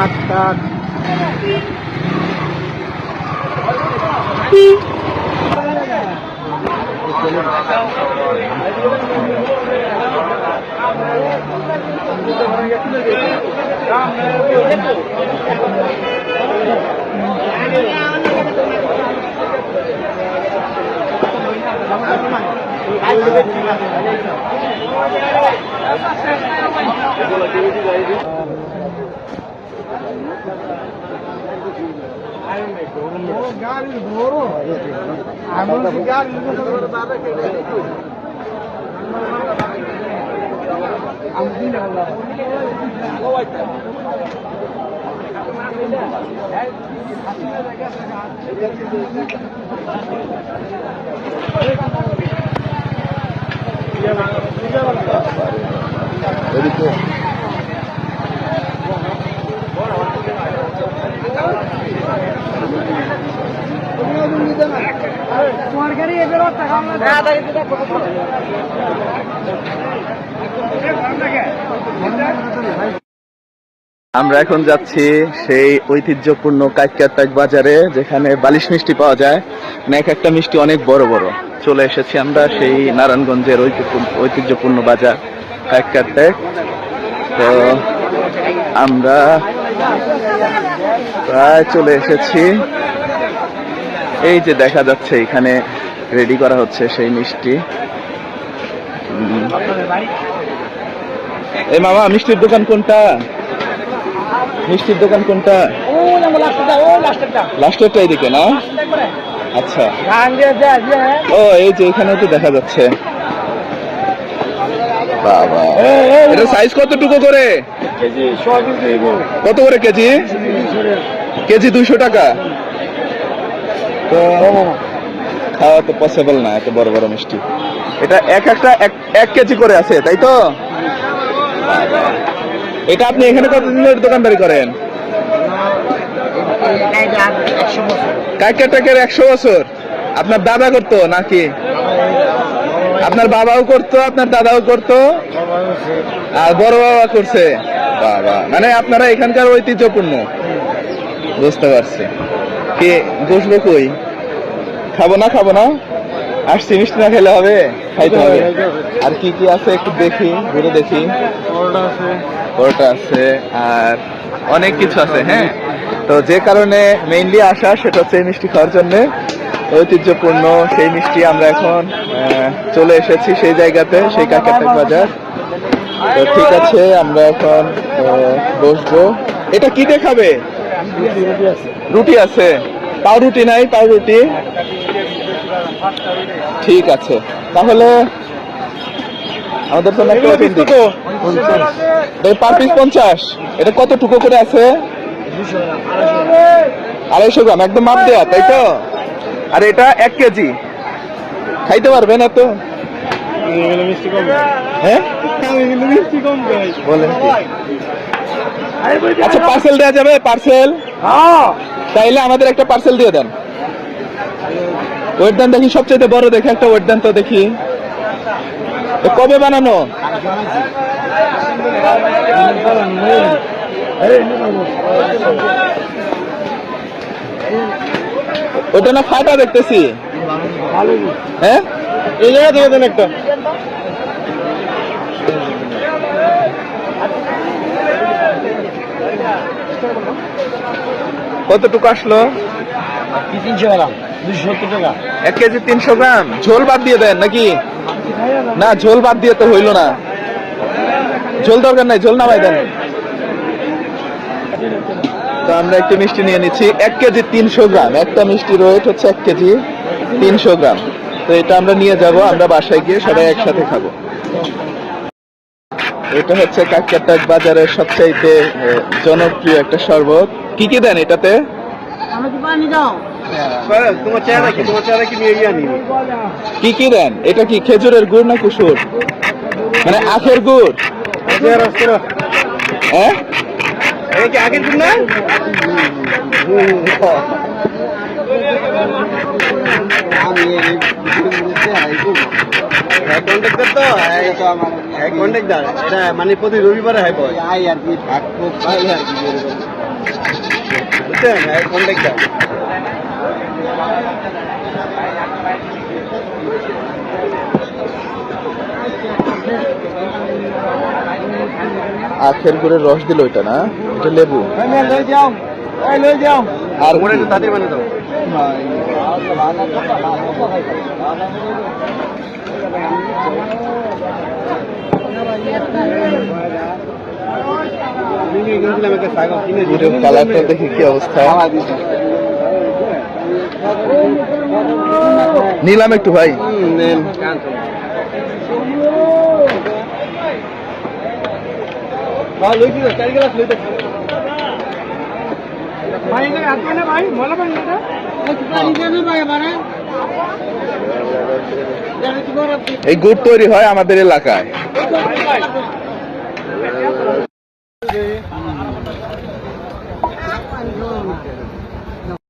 বড় আমি গাড়ি তোমার গাড়ি এবার টাকা আমরা এখন যাচ্ছি সেই ঐতিহ্যপূর্ণ কাইকাটাক বাজারে যেখানে বালিশ মিষ্টি পাওয়া যায়। মানে এক একটা মিষ্টি অনেক বড় বড়। চলে এসেছি আমরা সেই নারায়ণগঞ্জের ঐতিহ্যপূর্ণ বাজার কাইকাটাক তো আমরা প্রায় চলে এসেছি। এই যে দেখা যাচ্ছে এখানে রেডি করা হচ্ছে সেই মিষ্টি। এই মামা মিষ্টির দোকান কোনটা? মিষ্টির দোকান কোনটা? লাস্টেরটা এইদিকে না? আচ্ছা। ও এই যে এখানে তো দেখা যাচ্ছে। বাবা। এটা সাইজ কতটুকু করে? কত করে কেজি? কেজি দুইশো টাকা। তো খাওয়া তো পসিবল না, এত বড় বড় মিষ্টি। এটা এক একটা এক- কেজি করে আছে, তাই তো? এটা আপনি এখানে কতদিন ধরে দোকানদারি করেন? একশো বছর একশো বছর? আপনার দাদা করতো নাকি? আপনার বাবাও করতো, আপনার দাদাও করতো? আর বড় বাবা করছে? বাবা মানে আপনারা এখানকার ঐতিহ্যপূর্ণ। বুঝতে পারছি। কে বসবো কই? খাব না খাব না? আসছি মিষ্টি না খেলে হবে খাইতে হবে। আর কি কি আছে একটু দেখি ঘুরে দেখি। পরোটা আছে। আর অনেক কিছু আছে হ্যাঁ? তো যে কারণে মেইনলি আসা সেটা হচ্ছে মিষ্টি খাওয়ার জন্য। ঐতিহ্যপূর্ণ সেই মিষ্টি আমরা এখন চলে এসেছি সেই জায়গাতে সেই কাকাটাক বাজার। তো ঠিক আছে আমরা এখন বসবো। এটা কি দিয়ে খাবে রুটি আছে। পাউরুটি নাই পাউরুটি ঠিক আছে। তাহলে আমাদের জন্য একটা পার পিস পঞ্চাশ। এটা কত টুকো করে আছে? আড়াইশো গ্রাম একদম মাপ দেয়া তাই তো? আর এটা এক কেজি। খাইতে পারবেন এত? হ্যাঁ? বলেন? আচ্ছা পার্সেল দেওয়া যাবে পার্সেল তাইলে আমাদের একটা পার্সেল দিয়ে দেন। ওয়েট দেন দেখি সবচেয়ে বড় দেখে একটা ওয়েট দেন তো দেখি। কবে বানানো? ওটা না ফাটা দেখতেছি। হ্যাঁ? এই জায়গা থেকে দেন একটা। কতটুকু আসলো? তিনশো গ্রাম দুশো সত্তর টাকা। এক কেজি তিনশো গ্রাম। ঝোল বাদ দিয়ে দেন নাকি? না ঝোল বাদ দিয়ে তো হইল না। ঝোল দরকার নাই ঝোল নামাই দেন। তো আমরা একটু মিষ্টি নিয়ে নিচ্ছি। এক কেজি তিনশো গ্রাম একটা মিষ্টি ওয়েট হচ্ছে এক কেজি তিনশো গ্রাম। তো এটা আমরা নিয়ে যাব আমরা বাসায় গিয়ে সবাই একসাথে খাব। এটা হচ্ছে কাককাটাক বাজারের সবচাইতে জনপ্রিয় একটা শরবত। কি কি দেন এটাতে? আমাকে পানি দাও। তোমার চেহারা কি? কি নিয়ে গিয়ে আনি কি কি দেন? এটা কি খেজুরের গুড় না কুসুর? মানে আখের গুড়? হ্যাঁ? এই কি না? আমি হ্যাঁ কন্ট্রাক্টর তো হ্যাঁ কন্ট্রাক্টর এটা মানে প্রতি রবিবারে হয় আই আর কি ভাগ খুব আর কি? বুঝছেন হ্যাঁ কন্ট্রাক্টর আখের গুড়ের রস দিল ওইটা না এটা লেবু যাও আর তাড়াতাড়ি মানে দাও কালারটা দেখি কি অবস্থা নিলাম একটু ভাই ভাই ভাই ভাই এই গুড় তৈরি হয় আমাদের এলাকায়।